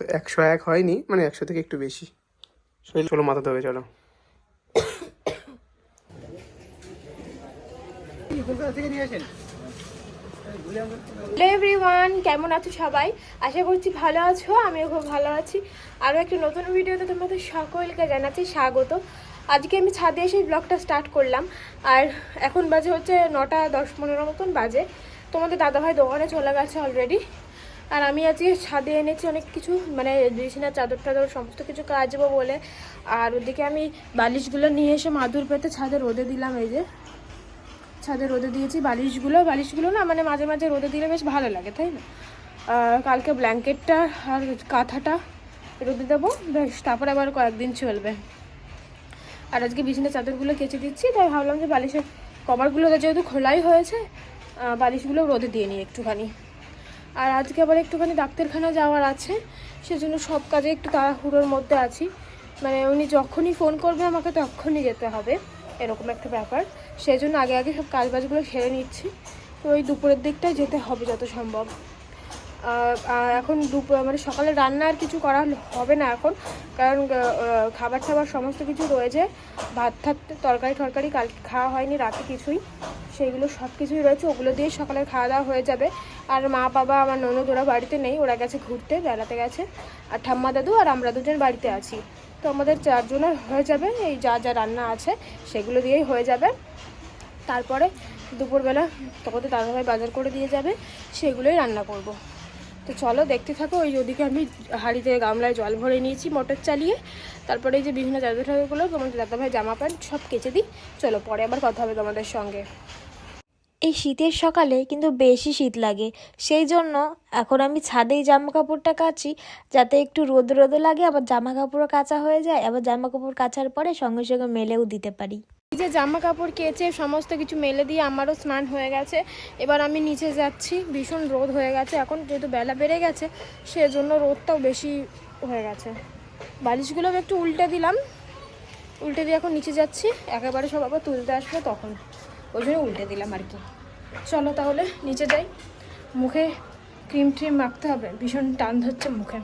তো একশো এক হয়নি মানে একশো থেকে একটু বেশি। শরীর চলো মাথা ধোবে চলো। কেমন আছো সবাই? আশা করছি ভালো আছো, আমিও খুব ভালো আছি। আরও একটা নতুন ভিডিওতে তোমাদের সকলকে জানাচ্ছি স্বাগত। আজকে আমি ছাদে এসে ব্লগটা স্টার্ট করলাম। আর এখন বাজে হচ্ছে নটা দশ পনেরো মতন বাজে। তোমাদের দাদাভাই দোকানে চলে গেছে অলরেডি আর আমি আজকে ছাদে এনেছি অনেক কিছু মানে বিছানার চাদর টাদর, সমস্ত কিছু কাচবো বলে। আর ওদিকে আমি বালিশগুলো নিয়ে এসে মাদুর পেতে ছাদে রোদে দিলাম এই যে। ছাদে রোদে দিয়েছি বালিশগুলো। বালিশগুলো না মানে মাঝে মাঝে রোদে দিলে বেশ ভালো লাগে, তাই না? কালকে ব্ল্যাঙ্কেটটা আর কাঁথাটা রোদে দেবো, বেশ, তারপরে আবার কয়েকদিন চলবে। আর আজকে বিছানার চাদরগুলো কেচে দিচ্ছি, তাই ভাবলাম যে বালিশের কভারগুলো যেহেতু খোলাই হয়েছে বালিশগুলো রোদে দিয়ে নিই একটুখানি। আর আজকে আবার একটুখানি ডাক্তারখানা যাওয়ার আছে, সেজন্য সব কাজে একটু তাড়াহুড়োর মধ্যে আছি। মানে উনি যখনই ফোন করবে আমাকে তখনই যেতে হবে, এরকম একটা ব্যাপার। সেই জন্য আগে আগে সব কাজ বাজগুলো সেরে নিচ্ছি। তো ওই দুপুরের দিকটাই যেতে হবে যত সম্ভব। এখন দুপুর মানে সকালে রান্না আর কিছু করা হবে না এখন, কারণ খাবার টাবার সমস্ত কিছু রয়েছে। ভাত থাকতে তরকারি টরকারি কাল খাওয়া হয়নি, রাতে কিছুই। সেইগুলো সব কিছুই রয়েছে, ওগুলো দিয়ে সকালে খাওয়া দাওয়া হয়ে যাবে। আর মা বাবা, আমার ননদ, ওরা বাড়িতে নেই, ওরা গেছে ঘুরতে, বেড়াতে গেছে। আর ঠাম্মা দাদু আর আমরা দুজন বাড়িতে আছি। তো আমাদের চারজনের হয়ে যাবে, এই যা যা রান্না আছে, সেগুলো দিয়েই হয়ে যাবে। তারপরে দুপুরবেলা তখন তো দাদাভাই বাজার করে দিয়ে যাবে, সেগুলোই রান্না করব। তো চলো দেখতে থাকো, ওই ওদিকে আমি হাঁড়িতে গামলায় জল ভরে নিয়েছি, মোটর চালিয়ে। তারপরে এই যে বিভিন্ন চাদর ঠাদরগুলো তোমাদের দাদাভাই জামা প্যান্ট সব কেচে দিই। চলো পরে আবার কথা হবে তোমাদের সঙ্গে। এই শীতের সকালে কিন্তু বেশি শীত লাগে। সেই জন্য এখন আমি ছাদেই জামা কাপড়টা কাচি, যাতে একটু রোদ রোদও লাগে, আবার জামা কাপড়ও কাচা হয়ে যায়, আবার জামা কাপড় কাচার পরে সঙ্গে সঙ্গে মেলেও দিতে পারি। যে জামা কাপড় কেচে সমস্ত কিছু মেলে দিয়ে আমারও স্নান হয়ে গেছে। এবার আমি নিচে যাচ্ছি, ভীষণ রোদ হয়ে গেছে। এখন যেহেতু বেলা বেড়ে গেছে, সেজন্য রোদটাও বেশি হয়ে গেছে। বালিশগুলো একটু উল্টে দিলাম। উল্টে দিয়ে এখন নিচে যাচ্ছি, একেবারে সব আবার তুলতে আসবে তখন। ওই জন্য উল্টে দিলাম আর কি। চলো তাহলে নিচে যাই। মুখে ক্রিম ট্রিম মাখতে হবে, ভীষণ টান ধরছে মুখে।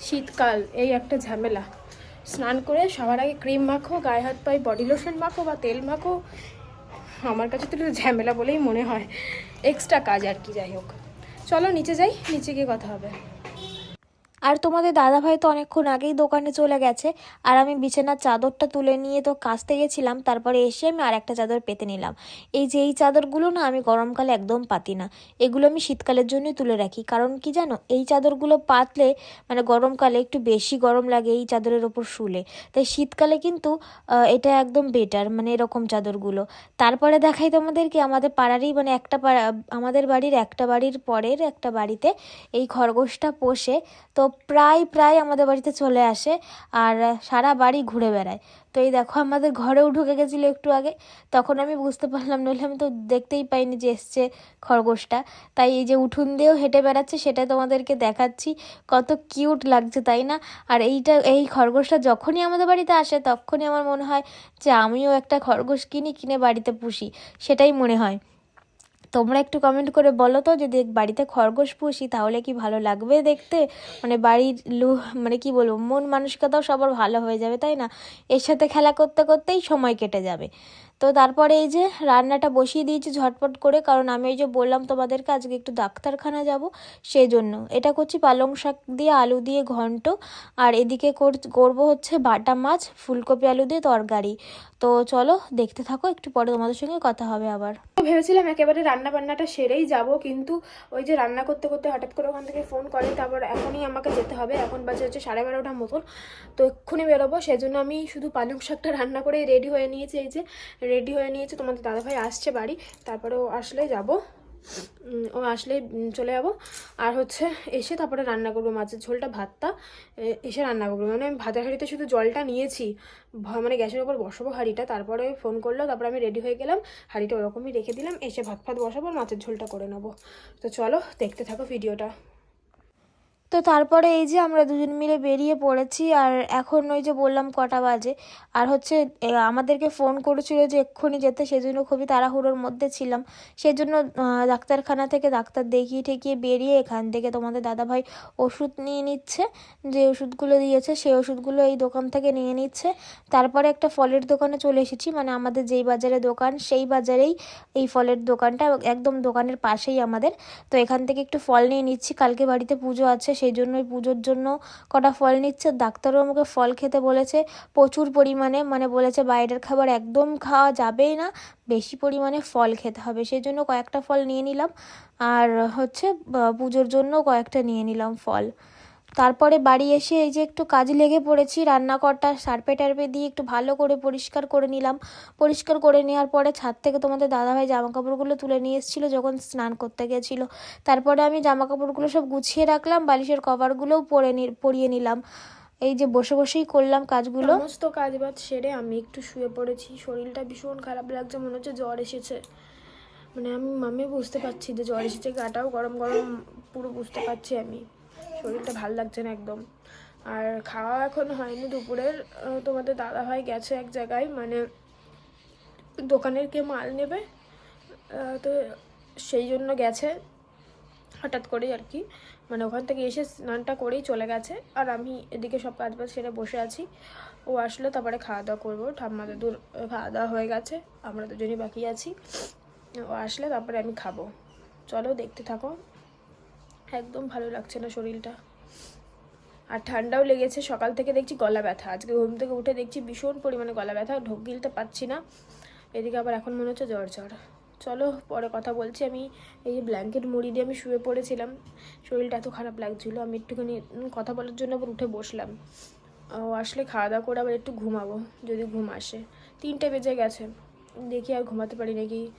শীতকাল, এই একটা ঝামেলা। স্নান করে সবার আগে ক্রিম মাখো, গায়ে হাত পায়ে বডি লোশন মাখো বা তেল মাখো। আমার কাছে তো ঝামেলা বলেই মনে হয়। এক্সট্রা কাজ আর কি, যাই হোক। চলো নিচে যাই, নিচে গিয়ে কথা হবে। আর তোমাদের দাদাভাই তো অনেকক্ষণ আগেই দোকানে চলে গেছে, আর আমি বিছানার চাদরটা তুলে নিয়ে তো কাচতে গেছিলাম, তারপরে এসে আমি আর একটা চাদর পেতে নিলাম। এই যে এই চাদরগুলো না আমি গরমকালে একদম পাতি না, এগুলো আমি শীতকালের জন্যই তুলে রাখি, কারণ কি জানো, এই চাদরগুলো পাতলে মানে গরমকালে একটু বেশি গরম লাগে এই চাদরের ওপর শুলে, তাই শীতকালে কিন্তু এটা একদম বেটার মানে এরকম চাদরগুলো। তারপরে দেখাই তোমাদেরকে, আমাদের পাড়ারই মানে একটা পাড়া, আমাদের বাড়ির একটা বাড়ির পরের একটা বাড়িতে এই খরগোশটা পোষে, তো প্রায় প্রায় আমাদের বাড়িতে চলে আসে আর সারা বাড়ি ঘুরে বেড়ায়। তো এই দেখো আমাদের ঘরেও ঢুকে গেছিল একটু আগে। তখন আমি বুঝতে পারলাম, নইলে আমি তো দেখতেই পাইনি যে এসছে খরগোশটা। তাই এই যে উঠুন দিয়েও হেঁটে বেড়াচ্ছে, সেটা তোমাদেরকে দেখাচ্ছি। কত কিউট লাগছে, তাই না? আর এইটা, এই খরগোশটা যখনই আমাদের বাড়িতে আসে, তখনই আমার মনে হয় যে আমিও একটা খরগোশ কিনি, কিনে বাড়িতে পুষি। সেটাই মনে হয়। তোমরা একটু কমেন্ট করে বলো তো, যদি বাড়িতে খরগোশ পুষি, তাহলে কি ভালো লাগবে দেখতে? মানে বাড়ির লু মানে কি বলব, মন মানসিকতাও সবার ভালো হয়ে যাবে, তাই না? এর সাথে খেলা করতে করতেই সময় কেটে যাবে। তো তারপরে এই যে রান্নাটা বসিয়ে দিয়েছি ঝটপট করে, কারণ আমি এই যে বললাম তোমাদেরকে আজকে একটু ডাক্তারখানা যাব সেই জন্য এটা করছি পালং শাক দিয়ে, আলু দিয়ে ঘন্ট, আর এদিকে কর- করব হচ্ছে বাটা মাছ, ফুলকপি আলু দিয়ে তরকারি। তো চলো দেখতে থাকো, একটু পরে তোমাদের সঙ্গে কথা হবে আবার। ভেবেছিলাম একেবারে রান্না বান্নাটা সেরেই যাব, কিন্তু ওই যে রান্না করতে করতে হঠাৎ করে ওখান থেকে ফোন করে, তারপর এখনই আমাকে যেতে হবে, এখন বাজে হচ্ছে সাড়ে বারোটার মতন। তো এক্ষুনি বেরোবো, সেজন্য আমি শুধু পালং শাকটা রান্না করে রেডি হয়ে নিয়েছি, এই যে রেডি হয়ে নিয়েছে, তোমাদের দাদাভাই আসছে বাড়ি, তারপরে ও আসলে যাব। ও আসলে চলে যাব। আর হচ্ছে এসে তারপরে রান্না করব, মাছের ঝোলটা, ভাতটা এসে রান্না করব। মানে আমি ভাতের হাঁড়িতে শুধু জলটা নিয়েছি মানে গ্যাসের ওপর বসাবো হাঁড়িটা, তারপরে ফোন করল, তারপরে আমি রেডি হয়ে গেলাম, হাঁড়িটা ওরকমই রেখে দিলাম, এসে ভাত ফাত বসাবো আর মাছের ঝোলটা করে নেব। তো চলো, দেখতে থাকো ভিডিওটা তো তারপরে এই যে আমরা দুজন মিলে বেরিয়ে পড়েছি, আর এখন ওই যে বললাম কটা বাজে। আর হচ্ছে আমাদেরকে ফোন করেছিল যে এক্ষুনি যেতে, সেজন্য খুবই তাড়াহুড়োর মধ্যে ছিলাম। সেজন্য ডাক্তারখানা থেকে ডাক্তার দেখিয়ে ঠেকিয়ে বেরিয়ে এখান থেকে তোমাদের দাদাভাই ওষুধ নিয়ে নিচ্ছে। যে ওষুধগুলো দিয়েছে, সেই ওষুধগুলো এই দোকান থেকে নিয়ে নিচ্ছে। তারপরে একটা ফলের দোকানে চলে এসেছি মানে আমাদের যেই বাজারে দোকান, সেই বাজারেই এই ফলের দোকানটা, একদম দোকানের পাশেই আমাদের। তো এখান থেকে একটু ফল নিয়ে নিচ্ছি, কালকে বাড়িতে পুজো আছে সেই জন্যই পুজোর জন্য কটা ফল নিচ্ছে। ডাক্তারও আমাকে ফল খেতে বলেছে, প্রচুর পরিমাণে। মানে বলেছে বাইরের খাবার একদম খাওয়া যাবেই না, বেশি পরিমাণে ফল খেতে হবে। সেই জন্য কয়েকটা ফল নিয়ে নিলাম। আর হচ্ছে পুজোর জন্য কয়েকটা নিয়ে নিলাম ফল। তারপরে বাড়ি এসে এই যে একটু কাজে লেগে পড়েছি, রান্নাঘরটা সার্পে টার্পে দিয়ে একটু ভালো করে পরিষ্কার করে নিলাম। পরিষ্কার করে নেওয়ার পরে ছাদ থেকে তোমাদের দাদাভাই জামা কাপড়গুলো তুলে নিয়ে এসেছিল যখন স্নান করতে গেছিল। তারপরে আমি জামা কাপড়গুলো সব গুছিয়ে রাখলাম, বালিশের কভারগুলোও পরে পরিয়ে নিলাম। এই যে বসে বসেই করলাম কাজগুলো। সমস্ত কাজ বাজ সেরে আমি একটু শুয়ে পড়েছি, শরীরটা ভীষণ খারাপ লাগছে, মনে হচ্ছে জ্বর এসেছে। মানে আমি, মামি বুঝতে পারছি যে জ্বর এসেছে, গাটাও গরম গরম পুরো বুঝতে পারছি আমি। শরীরটা ভালো লাগছে না একদম। আর খাওয়া এখন হয়নি দুপুরের। তোমাদের দাদা ভাই গেছে এক জায়গায় মানে দোকানের কে মাল নেবে। তো সেই জন্য গেছে, হঠাৎ করেই আর কি। মানে ওখান থেকে এসে স্নানটা করেই চলে গেছে। আর আমি এদিকে সব কাজ বাজ সেরে বসে আছি। ও আসলে, তারপরে খাওয়া দাওয়া করব। ঠাম্মা দাদুর খাওয়া দাওয়া হয়ে গেছে, আমরা দুজনই বাকি আছি। ও আসলে তারপরে আমি খাব। চলো, দেখতে থাকো। একদম ভালো লাগছে না শরীরটা। আর ঠান্ডাও লেগেছে, সকাল থেকে দেখছি গলা ব্যথা। আজকে ঘুম থেকে উঠে দেখছি ভীষণ পরিমাণে গলা ব্যথা ঢোক গিলতে পারছি না। এদিকে আবার এখন মনে হচ্ছে জ্বর জ্বর। চলো, পরে কথা বলছি আমি। এই যে ব্ল্যাঙ্কেট মুড়ি দিয়ে আমি শুয়ে পড়েছিলাম, শরীরটা এত খারাপ লাগছিল। আমি একটুখানি কথা বলার জন্য আবার উঠে বসলাম। ও আসলে খাওয়া দাওয়া করে আবার একটু ঘুমাবো, যদি ঘুম আসে। তিনটে বেজে গেছে, দেখি আর ঘুমাতে পারি নাকি।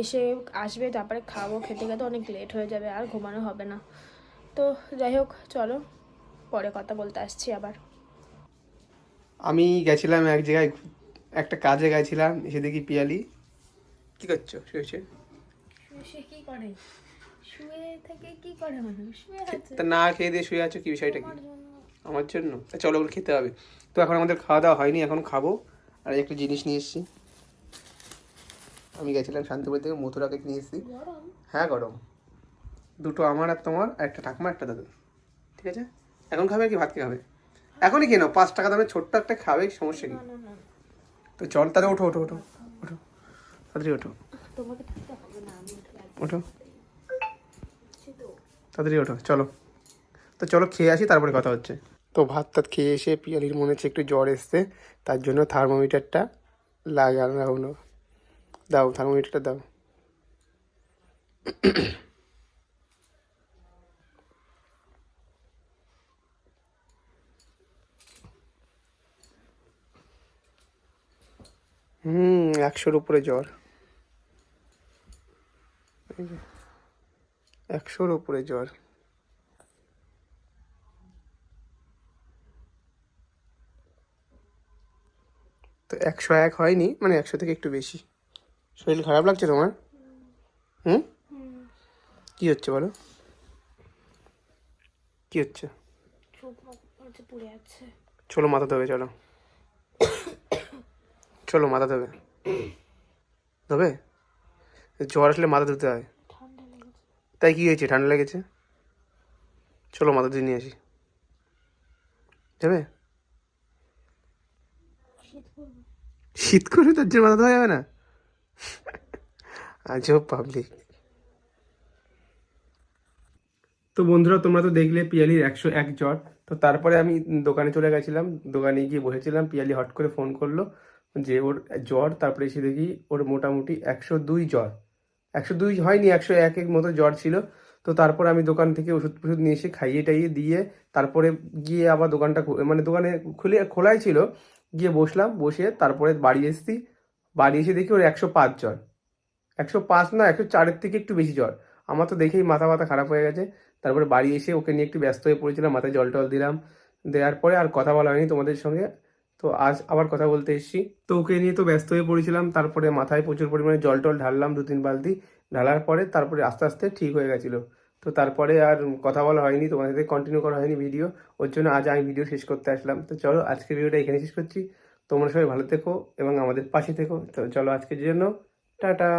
এসে আসবে তারপরে খাব খেতে খেতে অনেক লেট হয়ে যাবে আর ঘুমানো হবে না। তো যাই হোক চলো পরে কথা বলতে আসছি আবার। আমি গেছিলাম এক জায়গায় একটা কাজে গেছিলাম এসে দেখি পিয়ালি। কি করছ? শুয়েছে সে কি করে? শুয়ে থেকে কি করে মানুষ? শুয়ে আছে। তা না খেয়ে দিয়ে শুয়ে আছো কি বিষয়টা কি? আমার জন্য? তা চলো ওগুলো খেতে হবে। তো এখন আমাদের খাওয়া দাওয়া হয়নি এখন খাব। আর একটা জিনিস নিয়ে এসেছি। আমি গেছিলাম শান্তিপুর থেকে মথুরাকে নিয়ে এসেছি। হ্যাঁ গরম। দুটো আমার আর তোমার আর একটা ঠাকুমা একটা দাদু ঠিক আছে? এখন খাবে কি? ভাত কে খাবে? এখনই কেন পাঁচ টাকা দামের ছোট্ট একটা খাবে সমস্যা কি? তো চল তাহলে ওঠো ওঠো ওঠো ওঠো। তাড়াতাড়ি ওঠো। ওঠো। তাড়াতাড়ি ওঠো চলো। তো চলো খেয়ে আসি তারপরে কথা হচ্ছে। তো ভাত টাত খেয়ে এসে পিয়ালির মনে হচ্ছে একটু জ্বর এসছে তার জন্য থার্মোমিটারটা লাগানো দাও থার্মোমিটারটা দাও। হুম, একশোর উপরে জ্বর। একশোর উপরে জ্বর। তো একশো এক হয়নি মানে একশো থেকে একটু বেশি। শরীর খারাপ লাগছে তোমার? হুম? কি হচ্ছে বলো? কি হচ্ছে? চলো মাথা দেবে চলো। চলো মাথা দেবে দেবে জ্বর আসলে মাথা ধুতে হয়। তাই কি হয়েছে? ঠান্ডা লেগেছে? চলো মাথা দিয়ে নিয়ে আসি। যাবে শীত করবে শীত করে তার জন্য মাথা ধোয়া যাবে না? আজব পাবলিক তো বন্ধুরা, তোমরা তো দেখলে পিয়ালির একশো এক জ্বর। তো তারপরে আমি দোকানে চলে গেছিলাম। দোকানে গিয়ে বসেছিলাম, পিয়ালি হট করে ফোন করল যে ওর জ্বর, তারপরে এসে দেখি ওর মোটামুটি একশো দুই জ্বর। একশো দুই হয়নি, একশো এক এক মতো জ্বর ছিল। তো তারপর আমি দোকান থেকে ওষুধ ফষুধ নিয়ে এসে খাইয়ে টাইয়ে দিয়ে তারপরে গিয়ে আবার দোকানটা মানে দোকানে খুলে খোলাই ছিল। গিয়ে বসলাম, বসে তারপরে বাড়ি এসেছি। বাড়ি এসে দেখি ওর একশো পাঁচ জ্বর। একশো পাঁচ না, একশো চারের থেকে একটু বেশি জ্বর। আমার তো দেখেই মাথা মাথা খারাপ হয়ে গেছে। তারপরে বাড়ি এসে ওকে নিয়ে একটু ব্যস্ত হয়ে পড়েছিলাম, মাথায় জল টল দিলাম। দেওয়ার পরে আর কথা বলা হয়নি তোমাদের সঙ্গে। তো আজ আবার কথা বলতে এসেছি। তো ওকে নিয়ে তো ব্যস্ত হয়ে পড়েছিলাম, তারপরে মাথায় প্রচুর পরিমাণে জল টল ঢাললাম দু তিন বালতি। ঢালার পরে তারপরে আস্তে আস্তে ঠিক হয়ে গেছিল। তো তারপরে আর কথা বলা হয়নি, তোমাদের সাথে কন্টিনিউ করা হয়নি ভিডিও ওর জন্য আজ আমি ভিডিও শেষ করতে আসলাম। তো চলো আজকের ভিডিওটা এখানে শেষ করছি। তোমরা সবাই ভালো থেকো এবং আমাদের পাশে থেকো। তো চলো আজকের জন্য টাটা।